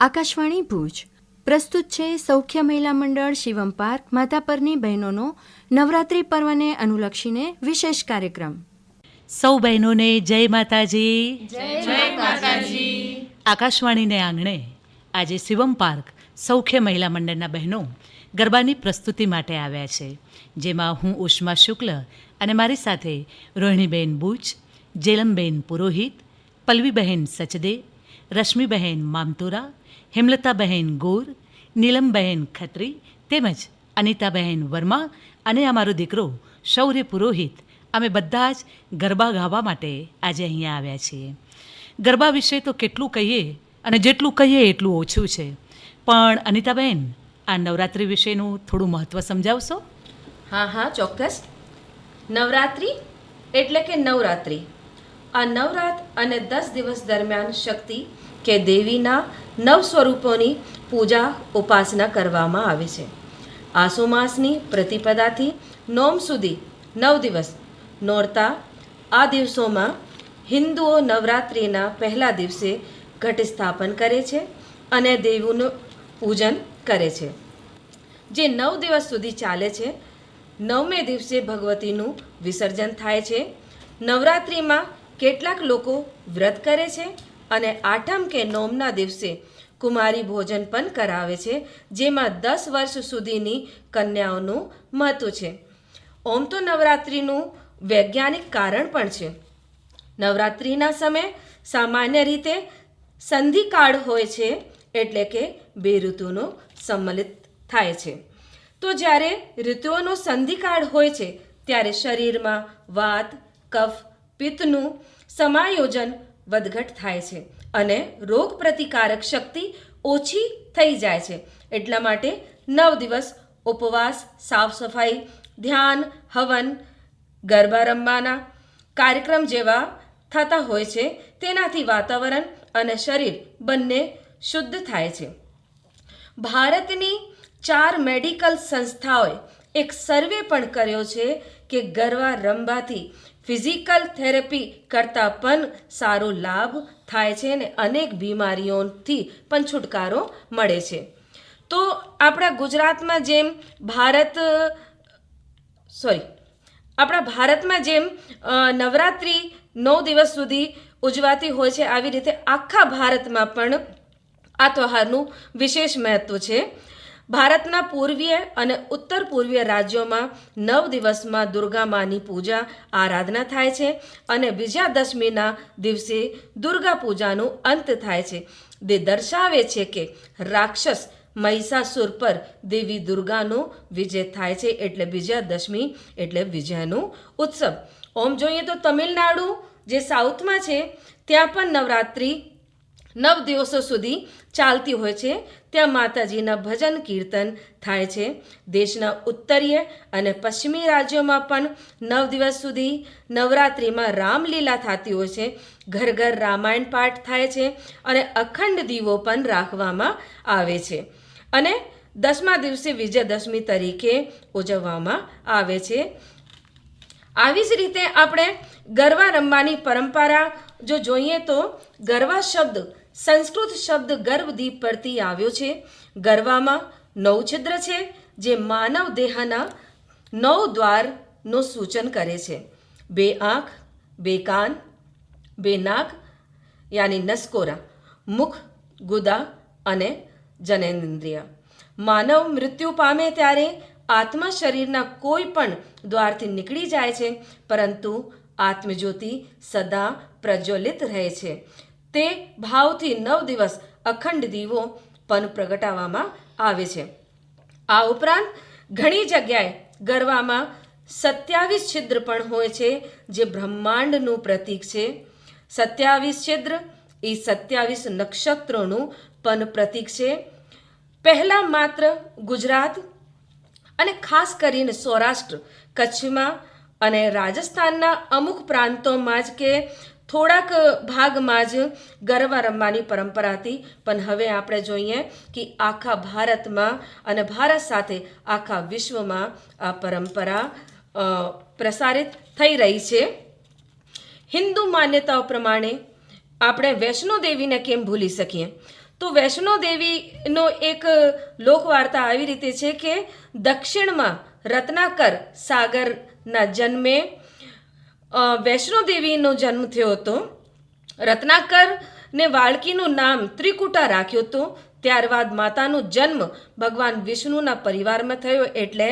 આકાશવાણી ભુજ. પ્રસ્તુત છે સૌખ્ય મહિલા મંડળ શિવમ પાર્ક માધાપરની બહેનોનો નવરાત્રિ પર્વને અનુલક્ષીને વિશેષ કાર્યક્રમ. સૌ બહેનોને જય માતાજી. જય માતાજી. આકાશવાણીને આંગણે આજે શિવમ પાર્ક સૌખ્ય મહિલા મંડળના બહેનો ગરબાની પ્રસ્તુતિ માટે આવ્યા છે. જેમાં હું ઉષ્મા શુક્લ અને મારી સાથે રોહિણીબેન બુચ જેલમબેન પુરોહિત પલ્વીબહેન સચદે રશ્મિબહેન મામતુરા હેમલતાબહેન ગોર નીલમબહેન ખત્રી, તેમજ અનિતાબહેન વર્મા અને અમારો દીકરો શૌર્ય પુરોહિત. અમે બધા જ ગરબા ગાવા માટે આજે અહીંયા આવ્યા છીએ. ગરબા વિશે તો કેટલું કહીએ અને જેટલું કહીએ એટલું ઓછું છે. પણ અનિતાબહેન આ નવરાત્રિ વિશેનું થોડું મહત્ત્વ સમજાવશો? હા હા, ચોક્કસ. નવરાત્રિ એટલે કે નવરાત્રિ. આ નવરાત અને દસ દિવસ દરમિયાન શક્તિ કે દેવીના નવ સ્વરૂપોની પૂજા ઉપાસના કરવામાં આવે છે. આસો માસની પ્રતિપદાથી નોમ સુધી નવ દિવસ નોરતા આ દિવસોમાં હિન્દુઓ નવરાત્રિના પહેલા દિવસે ઘટ સ્થાપન કરે છે અને દેવીનું પૂજન કરે છે. જે નવ દિવસ સુધી ચાલે છે, નવમે દિવસે ભગવતીનું વિસર્જન થાય છે. નવરાત્રિમાં કેટલાક લોકો વ્રત કરે છે અને આઠમ કે નોમના દિવસે કુમારી ભોજન પણ કરાવે છે, જેમાં દસ વર્ષ સુધીની કન્યાઓનું મહત્વ છે. ઓમ તો નવરાત્રિનું વૈજ્ઞાનિક કારણ પણ છે. નવરાત્રિના સમય સામાન્ય રીતે સંધિકાળ હોય છે, એટલે કે બે ઋતુનો સંમલિત થાય છે. તો જ્યારે ઋતુઓનો સંધિકાળ હોય છે, ત્યારે શરીરમાં વાત, કફ, પિત્તનું સમાયોજન વધઘટ થાય છે અને રોગ પ્રતિકારક શક્તિ ઓછી થઈ જાય છે. એટલા માટે નવ દિવસ ઉપવાસ, સાફ સફાઈ, ધ્યાન, હવન, ગરબા રમવાના કાર્યક્રમ જેવા થતા હોય છે. તેનાથી વાતાવરણ અને શરીર બંને શુદ્ધ થાય છે. ભારતની ચાર મેડિકલ સંસ્થાઓએ એક સર્વે પણ કર્યો છે કે ગરબા રમવાથી ફિઝિકલ થેરેપી કરતાં પણ સારો લાભ થાય છે અને અનેક બીમારીઓથી પણ છુટકારો મળે છે. તો આપણા ગુજરાતમાં જેમ ભારત, સોરી, આપણા ભારતમાં જેમ નવરાત્રિ નવ દિવસ સુધી ઉજવાતી હોય છે, આવી રીતે આખા ભારતમાં પણ આ તહેવારનું વિશેષ મહત્વ છે. ભારતના પૂર્વીય અને ઉત્તર પૂર્વીય રાજ્યોમાં નવ દિવસમાં દુર્ગા માની પૂજા આરાધના થાય છે અને બીજા દશમીના દિવસે દુર્ગા પૂજાનું અંત થાય છે. તે દર્શાવે છે કે રાક્ષસ મહિષાસુર પર દેવી દુર્ગાનો વિજય થાય છે એટલે વિજયાદશમી એટલે વિજયનું ઉત્સવ. ઓમ જોઈએ તો તમિલનાડુ જે સાઉથમાં છે, ત્યાં પણ નવરાત્રિ નવ દિવસો સુધી ચાલતી હોય છે. ત્યાં માતાજીના ભજન કીર્તન થાય છે. દેશના ઉત્તરીય અને પશ્ચિમી રાજ્યોમાં પણ નવ દિવસ સુધી નવરાત્રિમાં રામલીલા થતી હોય છે. ઘર ઘર રામાયણ પાઠ થાય છે અને અખંડ દીવો પણ રાખવામાં આવે છે. અને દસમા દિવસે વિજયદશમી તરીકે ઉજવવામાં આવે છે. આવી જ રીતે આપણે ગરબા રમવાની પરંપરા જો જોઈએ તો ગરબા શબ્દ સંસ્કૃત શબ્દ ગર્ભદીપ પરથી આવ્યો છે. ગરવામાં નવ છિદ્ર છે, જે માનવ દેહના નવ દ્વારનું સૂચન કરે છે. બે આંખ, બે કાન, બે નાક, યાની નસકોરા, મુખ, ગુદા અને જનેન્દ્રિય માનવ મૃત્યુ પામે ત્યારે આત્મા શરીરના કોઈ પણ દ્વારથી નીકળી જાય છે, પરંતુ આત્મજ્યોતિ સદા પ્રજ્વલિત રહે છે. તે ભાવથી નવ દિવસ અખંડ દીવો પણ પ્રગટાવવામાં આવે છે. આ ઉપરાંત ઘણી જગ્યાએ ગરબામાં સત્યાવીસ છિદ્ર પણ હોય છે, જે બ્રહ્માંડનું પ્રતીક છે. સત્યાવીસ છિદ્ર એ સત્યાવીસ નક્ષત્રોનું પણ પ્રતીક છે. પહેલાં માત્ર ગુજરાત અને ખાસ કરીને સૌરાષ્ટ્ર, કચ્છમાં અને રાજસ્થાનના અમુક પ્રાંતોમાં જ કે થોડાક ભાગમાં જ ગરબા રમવાની પરંપરા હતી. પણ હવે આપણે જોઈએ કે આખા ભારતમાં અને ભારત સાથે આખા વિશ્વમાં આ પરંપરા પ્રસારિત થઈ રહી છે. હિન્દુ માન્યતાઓ પ્રમાણે આપણે વૈષ્ણો દેવીને કેમ ભૂલી શકીએ? તો વૈષ્ણો દેવીનો એક લોકવાર્તા આવી રીતે છે કે દક્ષિણમાં રત્નાકર સાગરના જન્મે વૈષ્ણો દેવીનો જન્મ થયો હતો. રત્નાકર ને વાળકીનું નામ ત્રિકુટા રાખ્યું હતું. ત્યારબાદ માતાનો જન્મ ભગવાન વિષ્ણુના પરિવારમાં થયો એટલે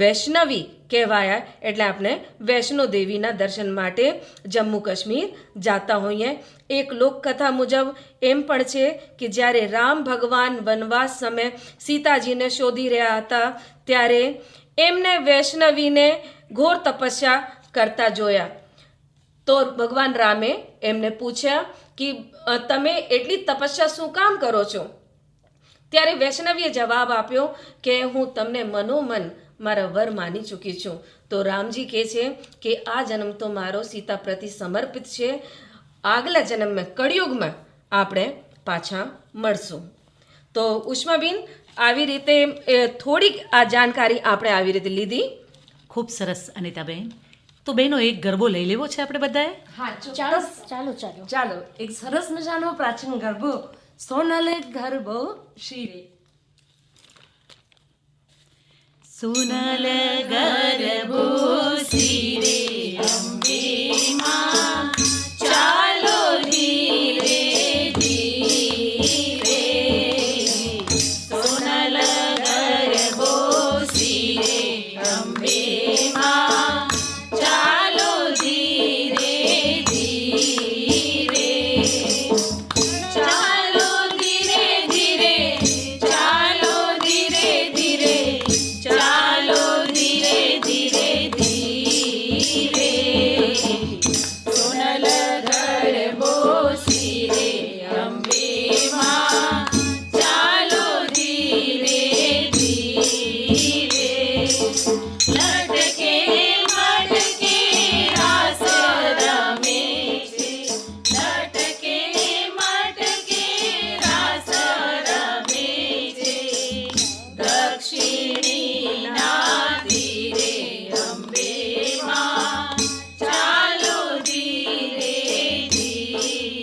વૈષ્ણવી કહેવાયા. એટલે આપણે વૈષ્ણો દેવીના દર્શન માટે જમ્મુ કાશ્મીર જાતા હોઈએ. એક લોકકથા મુજબ એમ પણ છે કે જ્યારે રામ ભગવાન વનવાસ સમયે સીતાજીને શોધી રહ્યા હતા, ત્યારે એમને વૈષ્ણવીને ઘોર તપસ્યા કરતા જોયા. તો ભગવાન રામે એમને પૂછ્યા કે તમે એટલી તપસ્યા શું કામ કરો છો? ત્યારે વૈષ્ણવીએ જવાબ આપ્યો કે, હું તમને મનોમન મારા વર માની ચૂકી છું. તો રામજી કહે છે કે, આ જન્મ તો મારો સીતા પ્રતિ સમર્પિત છે. આગલા જન્મમાં કળિયુગમાં આપણે પાછા મળશું. તો ઉષ્માબેન, આવી રીતે થોડીક આ જાણકારી આપણે આવી રીતે લીધી. ખૂબ સરસ, અનિતાબેન. તો બહેનો એક ગરબો લઈ લેવો છે આપણે બધાએ? હા ચાલો ચાલો ચાલો. ચાલો એક સરસ મજાનો પ્રાચીન ગરબો. સોનલે ગરબો શિવે સોનલ ગરબો સિરે અંબે માં ચાલો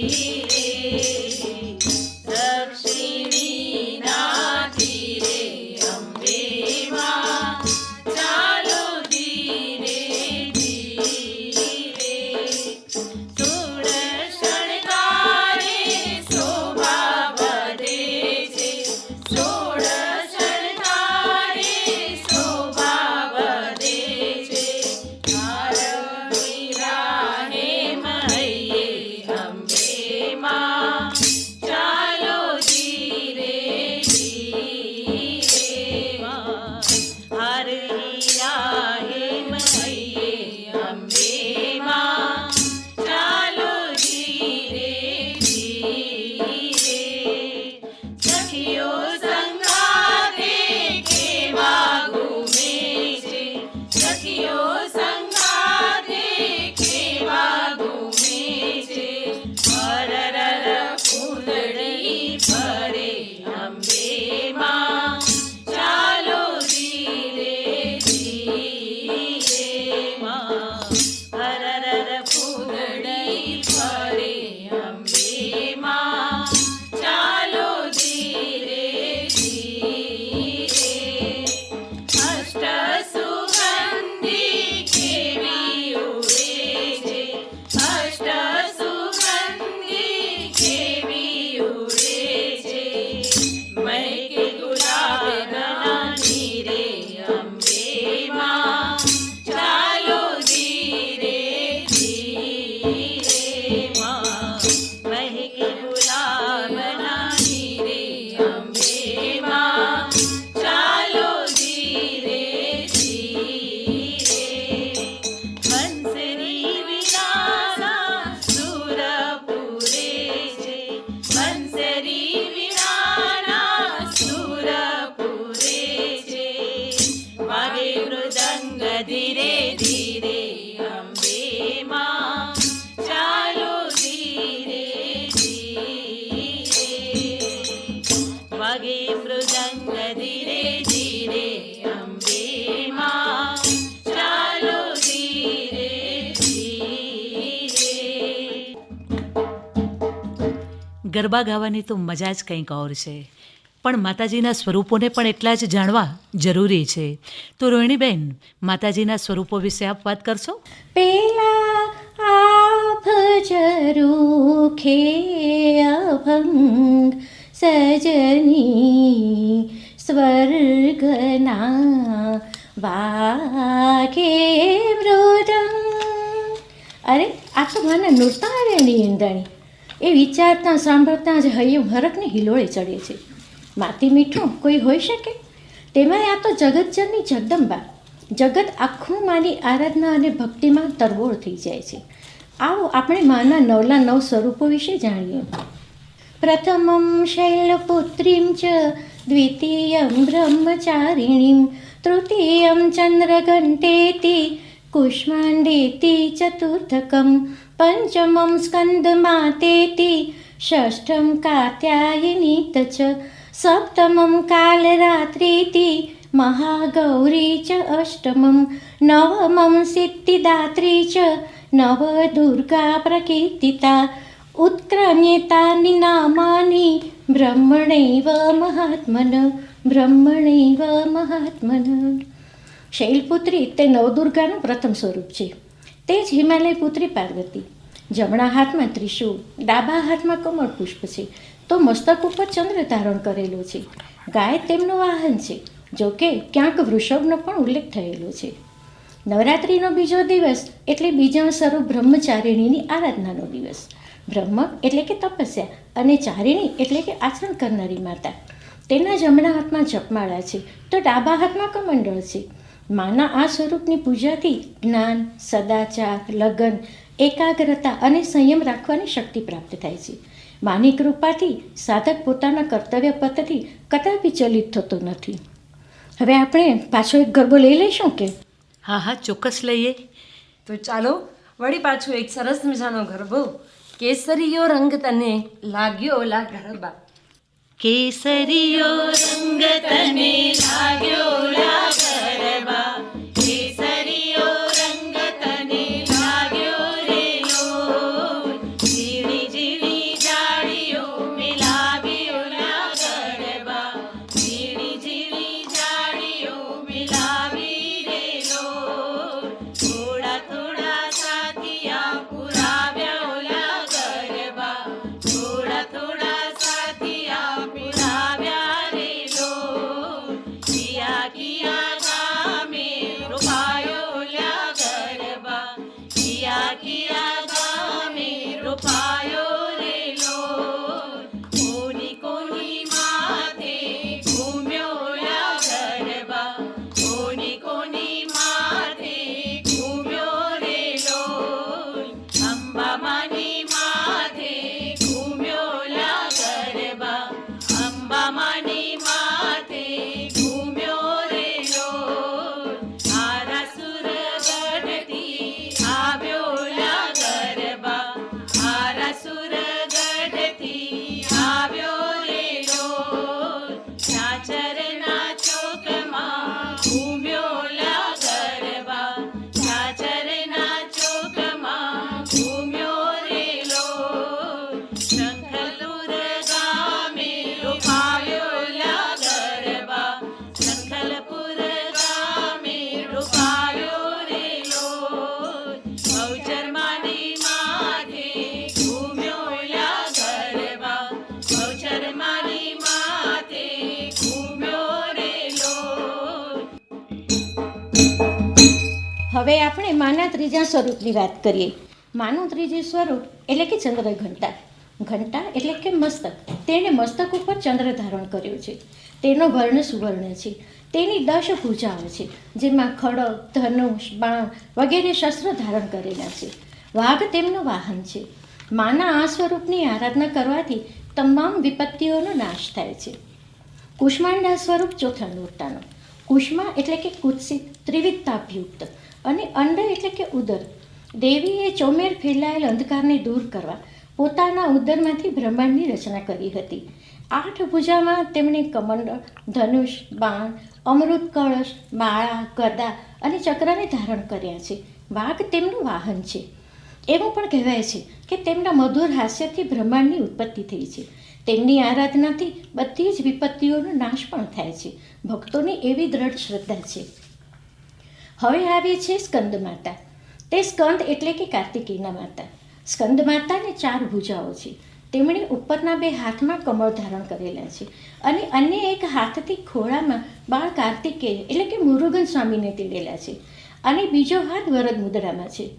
You. ગરબા ગાવાની તો મજા જ કંઈક ઓર છે. પણ માતાજીના સ્વરૂપોને પણ એટલા જ જાણવા જરૂરી છે. તો રોહિણીબેન, માતાજીના સ્વરૂપો વિશે આપ વાત કરશો? પેલા આભ જરૂખે અભંગ સજની સ્વર્ગના વાગે મૃદંગ. અરે, આ તો મને નૃતાર્યની ઇંદ્રાણી એ વિચારતા, સાંભળતા જ હૈયું હરકને હિલોળે ચડે છે. માતી મીઠું કોઈ હોઈ શકે? તેમાંય આ તો જગતજનની જગદંબા. જગત આખું માની આરાધના અને ભક્તિમાં તરબોળ થઈ જાય છે. આવો આપણે માના નવલા નવ સ્વરૂપો વિશે જાણીએ. પ્રથમમ શૈલપુત્રીં ચ દ્વિતીયં બ્રહ્મચારિણીં ચંદ્રઘંટેતી ચંદ્રઘંટેતિ, કુષ્માંડેતિ ચતુર્થકં પંચમં સ્કંદમાતેતિ ષષ્ઠં કાત્યાયની ચ સપ્તમં કાલરાત્રીતિ મહાગૌરી ચ અષ્ટમં નવમં સિદ્ધિદાત્રી ચ નવદુર્ગા પ્રકીર્તિતા ઉત્ક્રમ્યતાની નામાની બ્રહ્મણૈવ મહાત્મન બ્રહ્મણૈવ મહાત્મન શૈલપુત્રી તે નવદુર્ગાનું પ્રથમ સ્વરૂપ છે તે જ હિમાલય પુત્રી પાર્વતી. જમણા હાથમાં ત્રિશુળ, ડાબા હાથમાં કમળ પુષ્પ છે. તો મસ્તક ઉપર ચંદ્ર ધારણ કરેલો છે. ગાય તેમનું વાહન છે, જો કે ક્યાંક વૃષભનો પણ ઉલ્લેખ થયેલો છે. નવરાત્રિનો બીજો દિવસ એટલે બીજા સ્વરૂપ બ્રહ્મચારિણીની આરાધનાનો દિવસ. બ્રહ્મ એટલે કે તપસ્યા અને ચારિણી એટલે કે આચરણ કરનારી માતા. તેના જમણા હાથમાં જપમાળા છે, તો ડાબા હાથમાં કમંડળ છે. માના આ સ્વરૂપની પૂજાથી જ્ઞાન સદાચાર લગન એકાગ્રતા અને સંયમ રાખવાની શક્તિ પ્રાપ્ત થાય છે. માની કૃપાથી સાધક પોતાના કર્તવ્ય પથથી કદાપી ચલિત થતો નથી. હવે આપણે પાછો એક ગરબો લઈ લઈશું કે? હા હા ચોક્કસ લઈએ. તો ચાલો વળી પાછું એક સરસ મજાનો ગરબો. કેસરીયો રંગ તને લાગ્યો ઓલા ગરબા. केसरियो रङ्गतने सङ्गत मेवा હવે આપણે માના ત્રીજા સ્વરૂપની વાત કરીએ. માનું ત્રીજું સ્વરૂપ એટલે કે ચંદ્ર ઘંટા. ઘંટા એટલે કે મસ્તક. તેણે મસ્તક ઉપર ચંદ્ર ધારણ કર્યો છે. તેનો વર્ણ સુવર્ણ છે. તેની દશ ભૂજાઓ છે, જેમાં ખડગ ધનુષ, બાણ વગેરે શસ્ત્ર ધારણ કરેલા છે. વાઘ તેમનું વાહન છે. માના આ સ્વરૂપની આરાધના કરવાથી તમામ વિપત્તિઓનો નાશ થાય છે. કુષ્માંડા સ્વરૂપ ચોથા નોરતાનો. કુષ્મા એટલે કે કુત્સિત, ત્રિવિધતાભયુક્ત. અને અંડ એટલે કે ઉદર. દેવીએ ચોમેર ફેલાયેલ અંધકારને દૂર કરવા પોતાના ઉદરમાંથી બ્રહ્માંડની રચના કરી હતી. આઠ ભુજામાં તેમણે કમંડળ ધનુષ, બાણ, અમૃત કળશ, માળા, ગદા અને ચક્રને ધારણ કર્યા છે. વાઘ તેમનું વાહન છે. એવું પણ કહેવાય છે કે તેમના મધુર હાસ્યથી બ્રહ્માંડની ઉત્પત્તિ થઈ છે. તેમની આરાધનાથી બધી જ વિપત્તિઓનો નાશ પણ થાય છે. ભક્તોની એવી દ્રઢ શ્રદ્ધા છે. હવે આવે છે સ્કંદ માતા. તે સ્કંદ એટલે કે કાર્તિકેયના માતા. સ્કંદ માતાને ચાર ભુજાઓ છે. તેમણે ઉપરના બે હાથમાં કમળ ધારણ કરેલા છે અને અન્ય એક હાથથી ખોળામાં બાળ કાર્તિકેય એટલે કે મુરુગન સ્વામીને તેડેલા છે અને બીજો હાથ વરદ મુદ્રામાં છે.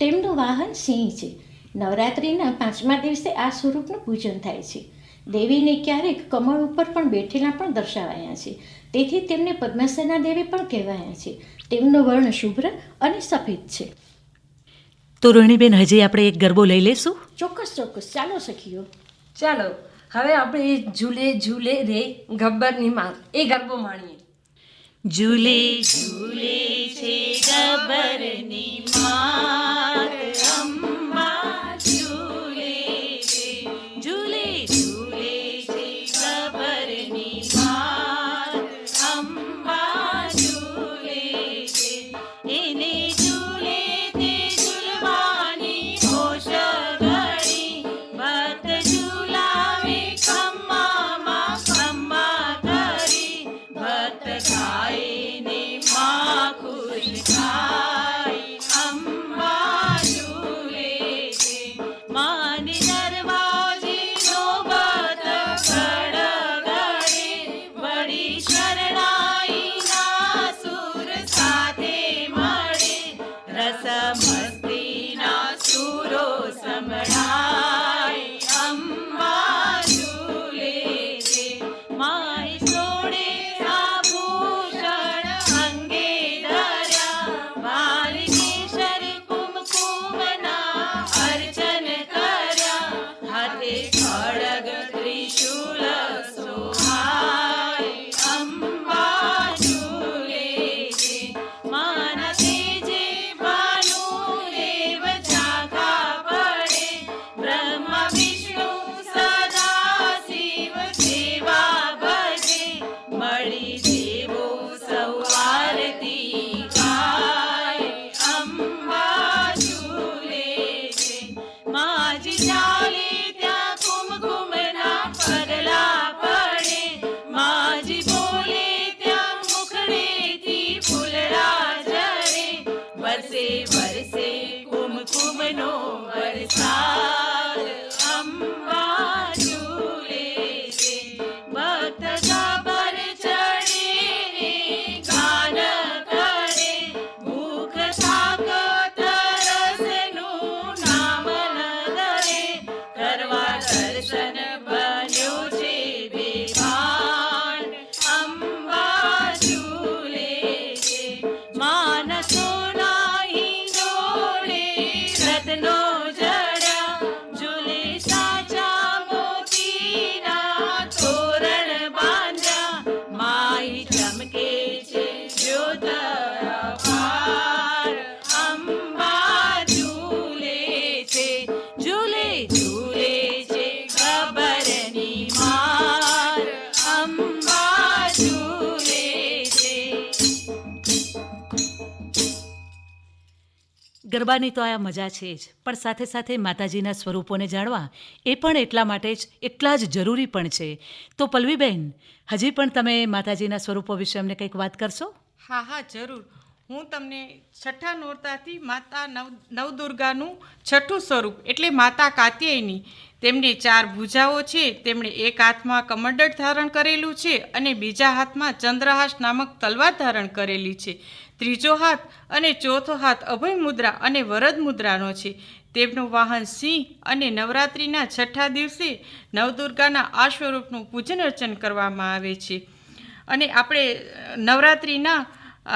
તેમનું વાહન સિંહ છે. નવરાત્રિના પાંચમા દિવસે આ સ્વરૂપનું પૂજન થાય છે. દેવીને ક્યારેક કમળ ઉપર પણ બેઠેલા પણ દર્શાવાયા છે. તેથી તેમને પદ્માસના દેવી પણ કહેવાયા છે. તેમનો વર્ણ શુભ્ર અને સફેદ છે. તો રોહિણીબેન હજી આપણે એક ગરબો લઈ લેશું? ચોક્કસ ચોક્કસ. ચાલો સખીઓ. ચાલો હવે આપણે ઝૂલે ઝૂલે રે ગબ્બરની માં એ ગરબો માણીએ. ઝૂલે ઝૂલે છે ગબરની માત know, but it's not. ગરબાની તો આ મજા છે જ. પણ સાથે સાથે માતાજીના સ્વરૂપોને જાણવા એ પણ એટલા માટે જ એટલા જ જરૂરી પણ છે. તો પલ્લવીબેન હજી પણ તમે માતાજીના સ્વરૂપો વિશે અમને કંઈક વાત કરશો? હા હા, જરૂર. હું તમને છઠ્ઠા નોરતાથી માતા નવ, નવદુર્ગાનું છઠ્ઠું સ્વરૂપ, એટલે માતા કાત્યાયની, તેમને ચાર ભુજાઓ છે, તેમણે એક હાથમાં કમંડળ ધારણ કરેલું છે અને બીજા હાથમાં ચંદ્રહાસ નામક તલવાર ધારણ કરેલી છે. ત્રીજો હાથ અને ચોથો હાથ અભય મુદ્રા અને વરદ મુદ્રાનો છે. તેમનું વાહન સિંહ અને નવરાત્રિના છઠ્ઠા દિવસે નવદુર્ગાના આ સ્વરૂપનું પૂજન અર્ચન કરવામાં આવે છે. અને આપણે નવરાત્રિના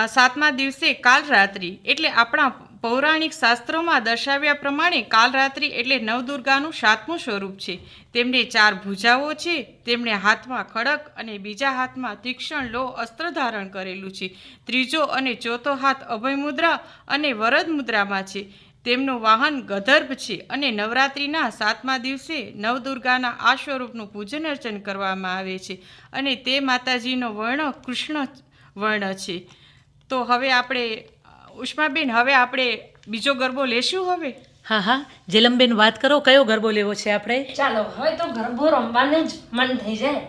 સાતમા દિવસે કાલ રાત્રિ એટલે આપણા પૌરાણિક શાસ્ત્રોમાં દર્શાવ્યા પ્રમાણે કાલરાત્રિ એટલે નવદુર્ગાનું સાતમું સ્વરૂપ છે. તેમને ચાર ભુજાઓ છે. તેમણે હાથમાં ખડક અને બીજા હાથમાં તીક્ષ્ણ લો અસ્ત્ર ધારણ કરેલું છે. ત્રીજો અને ચોથો હાથ અભય મુદ્રા અને વરદ મુદ્રામાં છે. તેમનું વાહન ગધર્ભ છે અને નવરાત્રિના સાતમા દિવસે નવદુર્ગાના આ સ્વરૂપનું પૂજન અર્ચન કરવામાં આવે છે અને તે માતાજીનો વર્ણ કૃષ્ણ વર્ણ છે. તો હવે આપણે ઉષ્માબેન હવે આપણે બીજો ગરબો લેશું હવે? હા હા. જેલમબેન વાત કરો કયો ગરબો લેવો છે આપણે? ચાલો હવે તો ગરબો રમવાને જ મન થઈ જાય.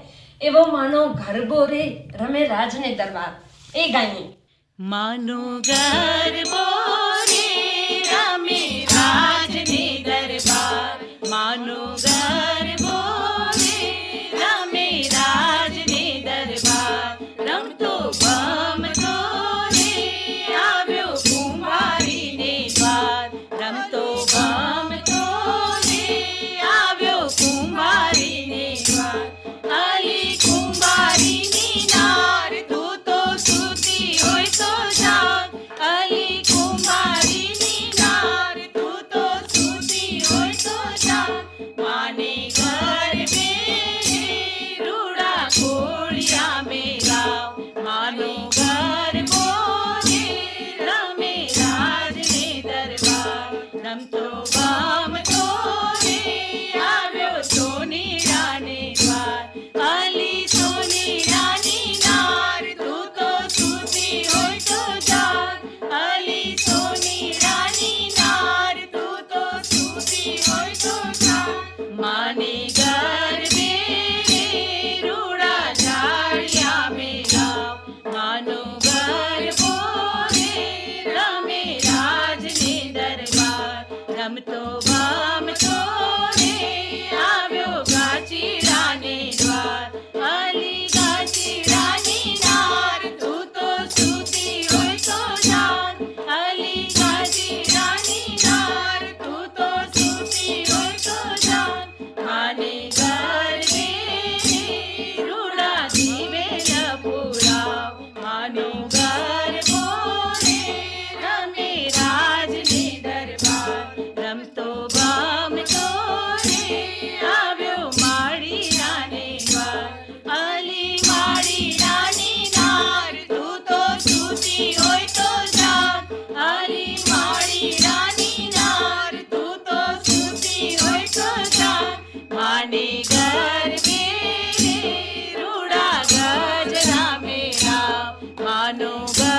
એવો માનો ગરબો રે રમે રાજને દરબાર. એ ગાઈએ માનો ગરબો રે રમે દરબાર રમતો ભામતો રે મેરા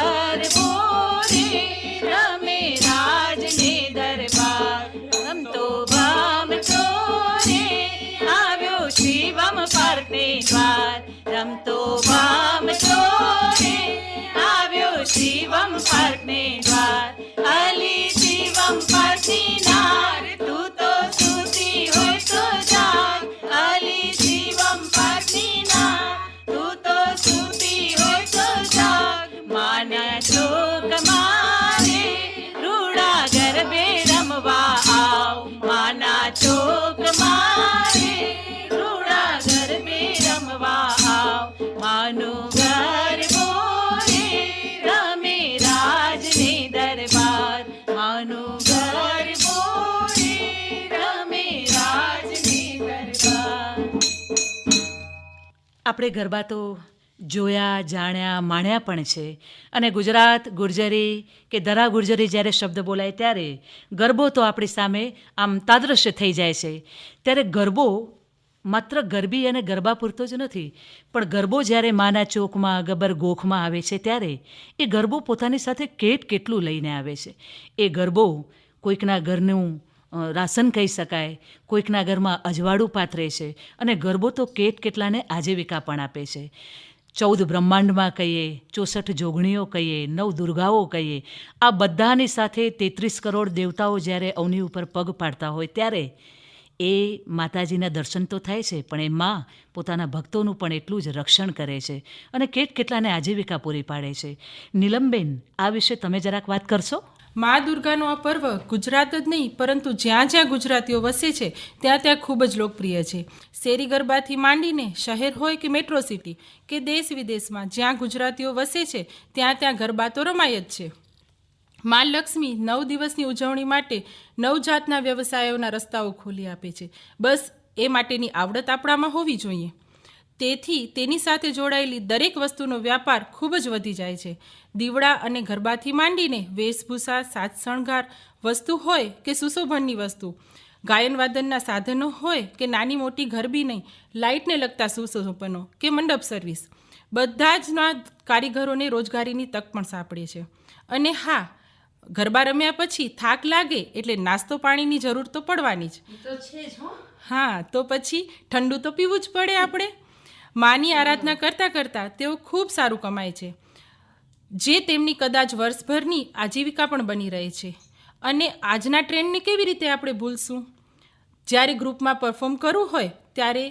આપણે ગરબા તો જોયા, જાણ્યા, માણ્યા પણ છે. અને ગુજરાત ગુર્જરી કે દરા ગુર્જરી જ્યારે શબ્દ બોલાય ત્યારે ગરબો તો આપણી સામે આમ તાદૃશ્ય થઈ જાય છે. ત્યારે ગરબો માત્ર ગરબી અને ગરબા પૂરતો જ નથી, પણ ગરબો જ્યારે માના ચોકમાં ગબર ગોખમાં આવે છે ત્યારે એ ગરબો પોતાની સાથે કેટ કેટલું લઈને આવે છે. એ ગરબો કોઈકના ઘરનું અ, રાશન કહી શકાય કોઈકના ઘરમાં અજવાળું પાથરે છે અને ગરબો તો કેટ કેટલાને આજીવિકા પણ આપે છે. ચૌદ બ્રહ્માંડમાં કહીએ ચોસઠ જોગણીઓ કહીએ નવ દુર્ગાઓ કહીએ આ બધાની સાથે તેત્રીસ કરોડ દેવતાઓ જ્યારે અવની ઉપર પગ પાડતા હોય ત્યારે એ માતાજીના દર્શન તો થાય છે પણ એ માં પોતાના ભક્તોનું પણ એટલું જ રક્ષણ કરે છે અને કેટ કેટલાને આજીવિકા પૂરી પાડે છે. નીલમબેન આ વિશે તમે જરાક વાત કરશો? મા દુર્ગાનું આ પર્વ ગુજરાત જ નહીં, પરંતુ જ્યાં જ્યાં ગુજરાતીઓ વસે છે, ત્યાં ત્યાં ખૂબ જ લોકપ્રિય છે. શેરી ગરબાથી માંડીને શહેર હોય કે મેટ્રો સિટી, કે દેશ વિદેશમાં જ્યાં ગુજરાતીઓ વસે છે, ત્યાં ત્યાં ગરબા તો રમાય જ છે. મા લક્ષ્મી નવ દિવસની ઉજવણી માટે નવજાતના વ્યવસાયોના રસ્તાઓ ખોલી આપે છે. બસ એ માટેની આવડત આપણામાં હોવી જોઈએ. તેથી તેની સાથે જોડાયેલી દરેક વસ્તુનો વ્યાપાર ખૂબ જ વધી જાય છે. દીવડા અને ગરબાથી માંડીને વેશભૂષા સાજ શણગાર વસ્તુ હોય કે સુશોભનની વસ્તુ ગાયનવાદનના સાધનો હોય કે નાની મોટી ગરબી નહીં લાઇટને લગતા સુશોભનો કે મંડપ સર્વિસ બધા જ કારીગરોને રોજગારીની તક પણ સાંપડે છે. અને હા ગરબા રમ્યા પછી થાક લાગે એટલે નાસ્તો પાણીની જરૂર તો પડવાની જ. હા તો પછી ઠંડુ તો પીવું જ પડે આપણે. માની આરાધના કરતાં કરતાં તેઓ ખૂબ સારું કમાય છે, જે તેમની કદાચ વર્ષભરની આજીવિકા પણ બની રહે છે. અને આજના ટ્રેન્ડને કેવી રીતે આપણે ભૂલશું? જ્યારે ગ્રુપમાં પરફોર્મ કરવું હોય, ત્યારે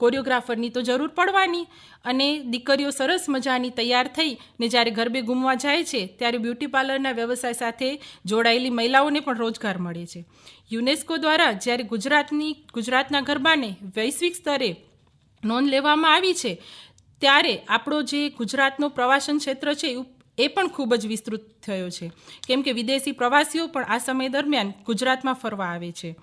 કોરિયોગ્રાફરની તો જરૂર પડવાની અને દીકરીઓ સરસ મજાની તૈયાર થઈ ને જ્યારે ગરબે ગુમવા જાય છે, ત્યારે બ્યુટી પાર્લરના વ્યવસાય સાથે જોડાયેલી મહિલાઓને પણ રોજગાર મળે છે. યુનેસ્કો દ્વારા જ્યારે ગુજરાતની, ગુજરાતના ગરબાને વૈશ્વિક સ્તરે નોંધ લેવામાં આવી છે. ત્યારે આપણો જે ગુજરાતનો પ્રવાસન ક્ષેત્ર છે, એ પણ ખૂબ જ વિસ્તૃત થયો છે. કેમ કે વિદેશી પ્રવાસીઓ પણ આ સમય દરમિયાન ગુજરાતમાં ફરવા આવે છે.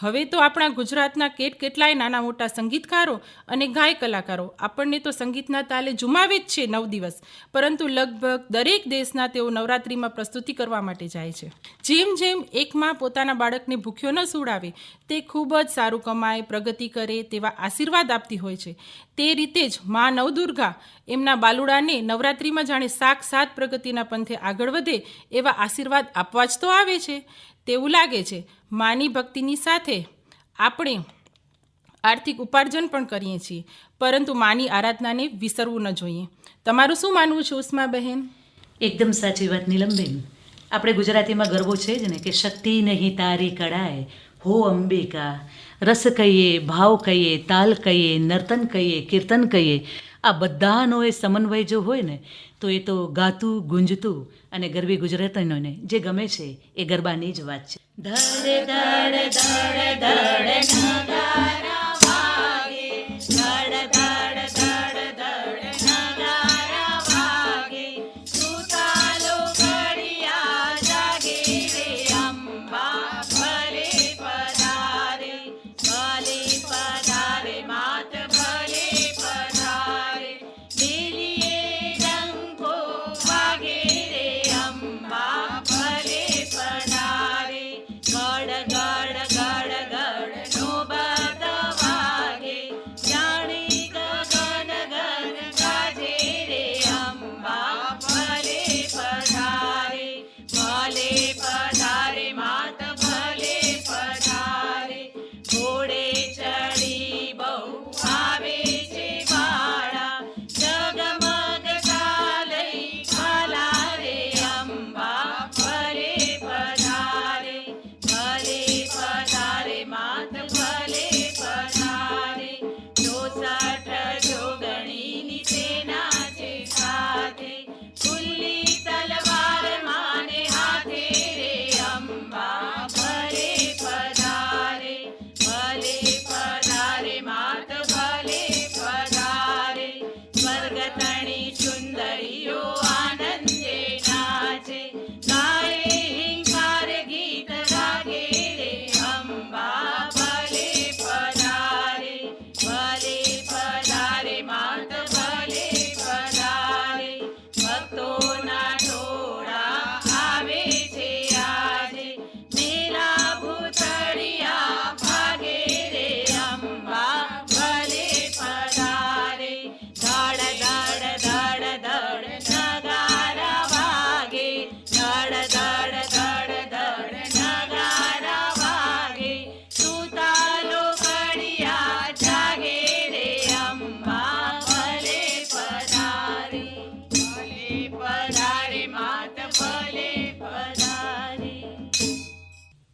હવે તો આપણા ગુજરાતના કેટ કેટલાય નાના મોટા સંગીતકારો અને ગાય કલાકારો. આપણને તો સંગીતના તાલે જુમાવે જ છે નવ દિવસ. પરંતુ લગભગ દરેક દેશના તેઓ નવરાત્રિમાં પ્રસ્તુતિ કરવા માટે જાય છે. જેમ જેમ એક માં પોતાના બાળકને ભૂખ્યો ન સુડાવે તે ખૂબ જ સારું કમાય, પ્રગતિ કરે તેવા આશીર્વાદ આપતી હોય છે. તે રીતે જ મા નવદુર્ગા એમના બાલુડાને નવરાત્રિમાં જાણે સાક્ષાત પ્રગતિના પંથે આગળ વધે એવા આશીર્વાદ આપવા જ તો આવે છે. તેવું લાગે છે. માની ભક્તિની સાથે આપણે આર્થિક ઉપાર્જન પણ કરીએ છીએ. પરંતુ માની આરાધનાને વિસરવું ન જોઈએ. તમારું શું માનવું છે, ઉષ્મા બહેન? એકદમ સાચી વાત, નીલમબેન. આપણે ગુજરાતીમાં ગરબો છે જ ને કે શક્તિ નહીં તારી કળાએ. હો અંબિકા, રસ કહીએ, ભાવ કહીએ, તાલ કહીએ, નર્તન કહીએ, કીર્તન કહીએ. આ બધાનો એ સમન્વય જો હોય ને, તો એ તો ગાતું, ગુંજતું અને ગરબી ગુજરાતીનોને જે ગમે છે એ ગરબાની જ વાત છે. ધડ ધડ ધડ ધડ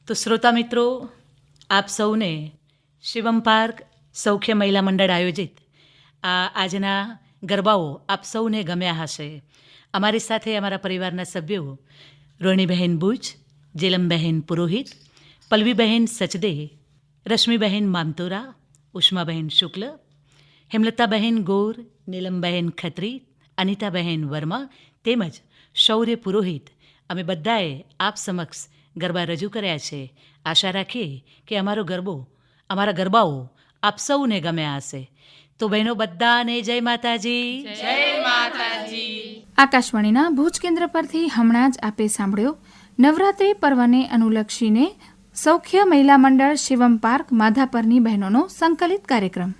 તો શ્રોતા મિત્રો, આપ સૌને શિવમ પાર્ક સૌખ્ય મહિલા મંડળ આયોજિત આ આજના ગરબાઓ આપ સૌને ગમ્યા હશે. અમારી સાથે અમારા પરિવારના સભ્યો રોહિણીબહેન બુચ જેલમબહેન પુરોહિત પલ્લવીબહેન સચદે રશ્મિબહેન મામતોરા, ઉષ્માબહેન શુક્લ, હેમલતાબહેન ગોર, નીલમબહેન ખત્રી, અનિતાબહેન વર્મા તેમજ શૌર્ય પુરોહિત. અમે બધાએ આપ સમક્ષ ગરબા રજૂ કર્યા છે. આશા રાખીએ કે અમારો ગરબો અમારા ગરબાઓ આપ સૌને ગમ્યા હશે તો બહેનો બધાને જય માતાજી. જય માતાજી. આકાશવાણીના ભુજ કેન્દ્ર પરથી હમણાં જ આપે સાંભળ્યો નવરાત્રિ પર્વને અનુલક્ષીને સૌખ્ય મહિલા મંડળ શિવમ પાર્ક માધાપરની બહેનોનો સંકલિત કાર્યક્રમ.